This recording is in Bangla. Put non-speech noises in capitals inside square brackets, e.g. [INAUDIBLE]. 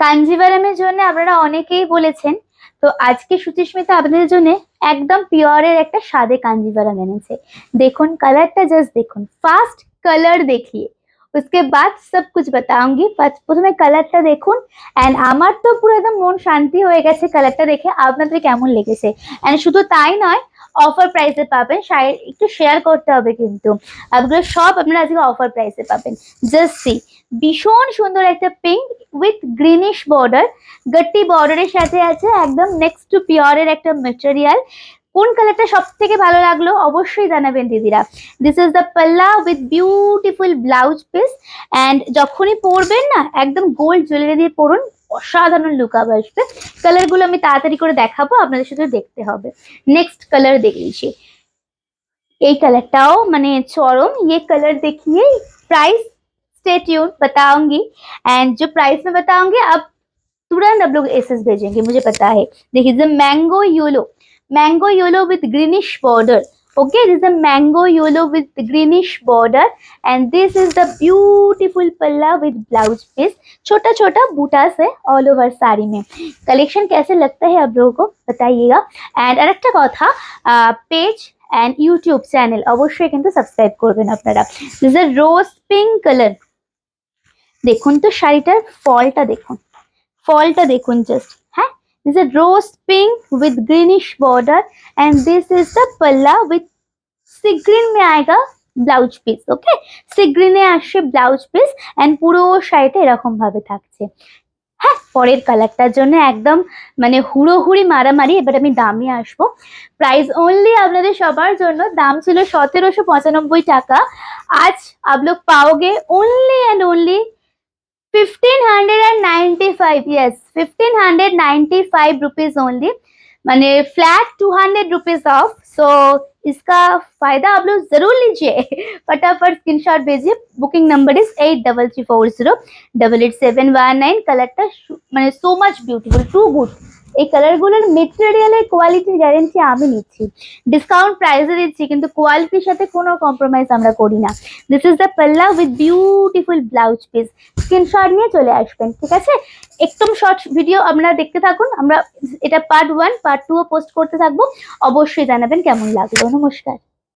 কাঞ্জিভারামের জন্য আপনারা অনেকেই বলেছেন তো আজকে সুচিস্মিতা আপনাদের জন্য একদম পিওরের একটা সাদে কাঞ্জিভারাম এনেছে দেখুন কালারটা জাস্ট দেখুন ফার্স্ট কালার দেখিয়ে उसके बाद सब कुछ बताऊंगी ফার্স্ট প্রথমে কালারটা দেখুন অ্যান্ড আমার তো পুরো একদম মন শান্তি হয়ে গেছে কালারটা দেখে আপনাদের কেমন লেগেছে অ্যান্ড শুধু তাই নয় অফার প্রাইসে পাবেন শাড়ি একটু শেয়ার করতে হবে কিন্তু আপনারা সব আপনারা আজকে অফার প্রাইসে পাবেন জাস্ট সি ভীষণ সুন্দর একটা পিঙ্ক উইথ গ্রিনিশ বর্ডার গট্টি বর্ডারের সাথে আছে একদম নেক্সট টু পিওরের একটা মেটেরিয়াল কোন কালারটা সব থেকে ভালো লাগল অবশ্যই জানাবেন দিদিরা। This is the palla with beautiful blouse piece and যখনই পরবেন না, একদম গোল্ড জুয়েলারি দিয়ে পরুন, অসাধারণ লুক আপ আসবে। কালারগুলো আমি তাড়াতাড়ি করে দেখাবো, আপনাদের সাথে দেখতে হবে। নেক্সট কালার দেখিয়েছি এই কালারটাও মানে চরম ইয়ে কালার দেখিয়ে প্রাইস स्टे ट्यून बताऊंगी एंड जो प्राइस में बताऊंगी अब तुरंत आप लोग एसेस भेजेंगे मुझे पता है देखिए the mango yellow mango yellow with greenish border okay this is a mango yellow with greenish border and this is the beautiful palla with blouse piece छोटा छोटा बूटास है ऑल ओवर साड़ी में कलेक्शन कैसे लगता है आप लोगों को बताइएगा एंड আরেকটা কথা পেজ অ্যান্ড ইউটিউব চ্যানেল অবশ্যই কিন্তু সাবস্ক্রাইব করবেন আপনারা this a rose pink colour দেখুন তো শাড়িটার ফলটা দেখুন। ফলটা দেখুন জাস্ট হ্যাঁ? This a rose pink with greenish border and this is the palla with sea green মে আয়গা ব্লাউজ পিস ওকে সিগ্রিনে আসছে ব্লাউজ পিস অ্যান্ড পুরো শাড়িটা এরকমভাবে থাকছে। হ্যাঁ পরের কালারটার জন্য একদম মানে হুড়োহুড়ি মারামারি, এবার আমি দামে আসব। প্রাইস অনলি আপনাদের সবার জন্য, দাম ছিল সতেরোশো পঁচানব্বই টাকা। আজ আপলোক পাওগে only and only 1595 yes 1595 rupees flat 200 rupees off so इसका फ़ायदा आप लोग ज़रूर लीजिए। [LAUGHS] फटाफट स्क्रीन शॉट भेजिए। Booking number is eight double three four zero double eight seven one nine collector मैंने so much beautiful too good এই কালারগুলোর মেটেরিয়ালের কোয়ালিটি গ্যারেন্টি আমি নিচ্ছি। ডিসকাউন্ট প্রাইসে দিচ্ছি, কিন্তু কোয়ালিটির সাথে কোনো কম্প্রোমাইজ আমরা করি না। দিস ইজ দ্য পাল্লা with beautiful blouse piece screenshot নিয়ে চলে আসবেন, ঠিক আছে? একদম শর্ট ভিডিও আপনারা দেখতে থাকুন। আমরা এটা পার্ট ওয়ান পার্ট টুও পোস্ট করতে থাকব। অবশ্যই জানাবেন কেমন লাগল। নমস্কার।